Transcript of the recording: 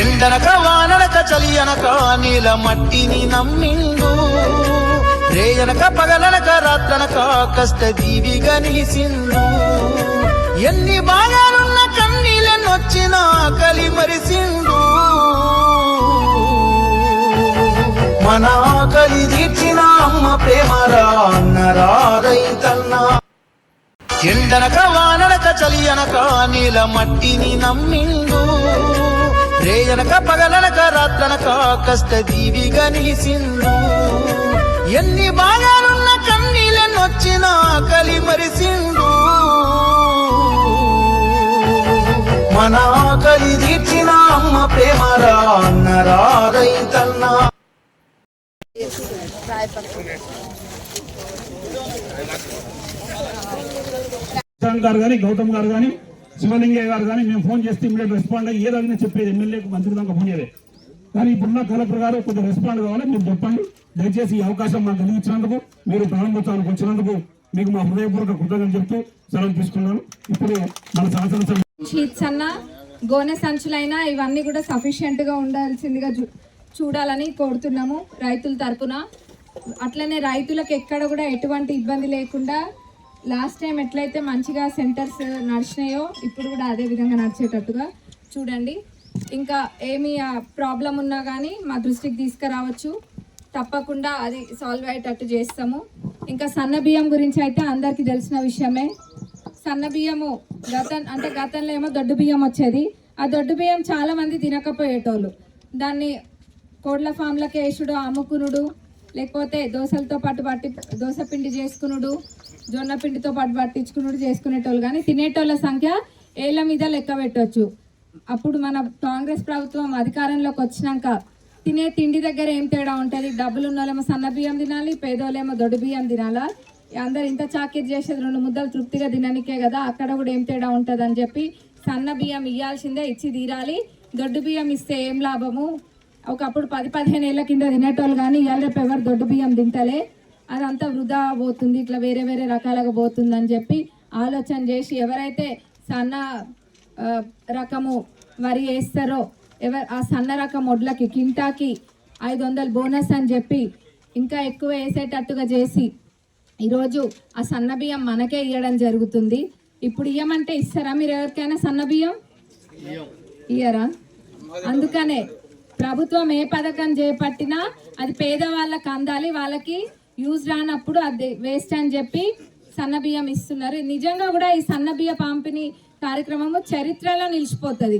ఎండనక వాననక చలి అనక నీల మట్టిని నమ్మిండు. రేయనక పగలనక రాత్రనక కష్ట జీవిగా నిలిసిండు ఎన్ని బాగాలున్న కన్నీళ్ళనొచ్చిన కలి మరిసిండు. మన ఆకలి తీర్చిన అమ్మ ప్రేమరా అన్నరా ఎండనక వాననక చలి అనక నీల మట్టిని నమ్మిండు. రేయనక పగలనక రాత్రనక కష్ట జీవిగా నిలిసిండు ఎన్ని బాగాలున్న కన్నీళ్ళనొచ్చిన కలి మరిసిండు మన ఆకలి తీర్చిన అమ్మ ప్రేమరా అన్నరా రైతన్నా గారు కానీ గౌతమ్ గారు కానీ శివలింగయ్య గారు కానీ మేము ఫోన్ చేస్తే ఇమీడియట్ రెస్పాండ్ అయ్యి ఏదైనా చెప్పేది. ఎమ్మెల్యేకి మంత్రి దాకా ఫోన్ చేయలేదు కానీ ఇప్పుడున్న కలెక్టర్ గారు కొద్దిగా రెస్పాండ్ కావాలి. మీరు చెప్పండి. దయచేసి ఈ అవకాశం మాకు కలిగించినందుకు మీరు ప్రారంభోత్సవానికి వచ్చినందుకు మీకు మా హృదయపూర్వక కృతజ్ఞతలు చెప్తూ సెలవు తీసుకున్నాను. ఇప్పుడు మన శాసనసభ షీట్స్ అన్న గోనె సంచులైనా ఇవన్నీ కూడా సఫిషియెంట్గా ఉండాల్సిందిగా చూ- చూడాలని కోరుతున్నాము రైతుల తరపున. అట్లనే రైతులకు ఎక్కడ కూడా ఎటువంటి ఇబ్బంది లేకుండా లాస్ట్ టైం ఎట్లయితే మంచిగా సెంటర్స్ నడిచినాయో ఇప్పుడు కూడా అదే విధంగా నడిచేటట్టుగా చూడండి. ఇంకా ఏమి ప్రాబ్లం ఉన్నా కానీ మా దృష్టికి తీసుకురావచ్చు. తప్పకుండా అది సాల్వ్ అయ్యేటట్టు చేస్తాము. ఇంకా సన్న బియ్యం గురించి అయితే అందరికీ తెలిసిన విషయమే. సన్న బియ్యము గత అంటే గతంలో ఏమో దొడ్డు బియ్యం వచ్చేది. ఆ దొడ్డు బియ్యం చాలామంది తినకపోయేటోళ్ళు. దాన్ని కోడ్ల ఫామ్లకి వేసుడు అమ్ముకునుడు లేకపోతే దోశలతో పాటు పట్టి దోశ పిండి చేసుకునుడు జొన్న పిండితో పాటు పట్టించుకునుడు చేసుకునేటోళ్ళు. కానీ తినేటోళ్ళ సంఖ్య ఏళ్ళ మీద లెక్క పెట్టవచ్చు అప్పుడు మన కాంగ్రెస్ ప్రభుత్వం అధికారంలోకి వచ్చినాక తినే తిండి దగ్గర ఏం తేడా ఉంటుంది? డబ్బులు ఉన్నోళ్ళేమో సన్న బియ్యం తినాలి పేదోళ్ళేమో దొడ్డు బియ్యం తినాలా? అందరు ఇంత చాకిరి చేసేది రెండు ముద్దలు తృప్తిగా తిననికే కదా అక్కడ కూడా ఏం తేడా ఉంటుంది అని చెప్పి సన్న బియ్యం ఇవ్వాల్సిందే ఇచ్చి తీరాలి. దొడ్డు బియ్యం ఇస్తే ఏం లాభము? ఒకప్పుడు పది పదిహేను ఏళ్ళ కింద తినేటోళ్ళు కానీ ఇవాళ రేపు ఎవరు దొడ్డు బియ్యం తింటలే. అదంతా వృధా పోతుంది ఇట్లా వేరే వేరే రకాలుగా పోతుంది అని చెప్పి ఆలోచన చేసి ఎవరైతే సన్న రకము వరి వేస్తారో ఎవరు ఆ సన్న రకం వడ్లకి కింటాకి ఐదు వందలు బోనస్ అని చెప్పి ఇంకా ఎక్కువ వేసేటట్టుగా చేసి ఈరోజు ఆ సన్న బియ్యం మనకే ఇవ్వడం జరుగుతుంది. ఇప్పుడు ఇయ్యమంటే ఇస్తారా మీరు ఎవరికైనా సన్న బియ్యం? ఇయ్యరా? అందుకనే ప్రభుత్వం ఏ పథకం చేపట్టినా అది పేదవాళ్ళకి అందాలి వాళ్ళకి యూజ్ రానప్పుడు అది వేస్ట్ అని చెప్పి సన్న బియ్యం ఇస్తున్నారు. నిజంగా కూడా ఈ సన్న బియ్య పంపిణీ కార్యక్రమము చరిత్రలో నిలిచిపోతుంది.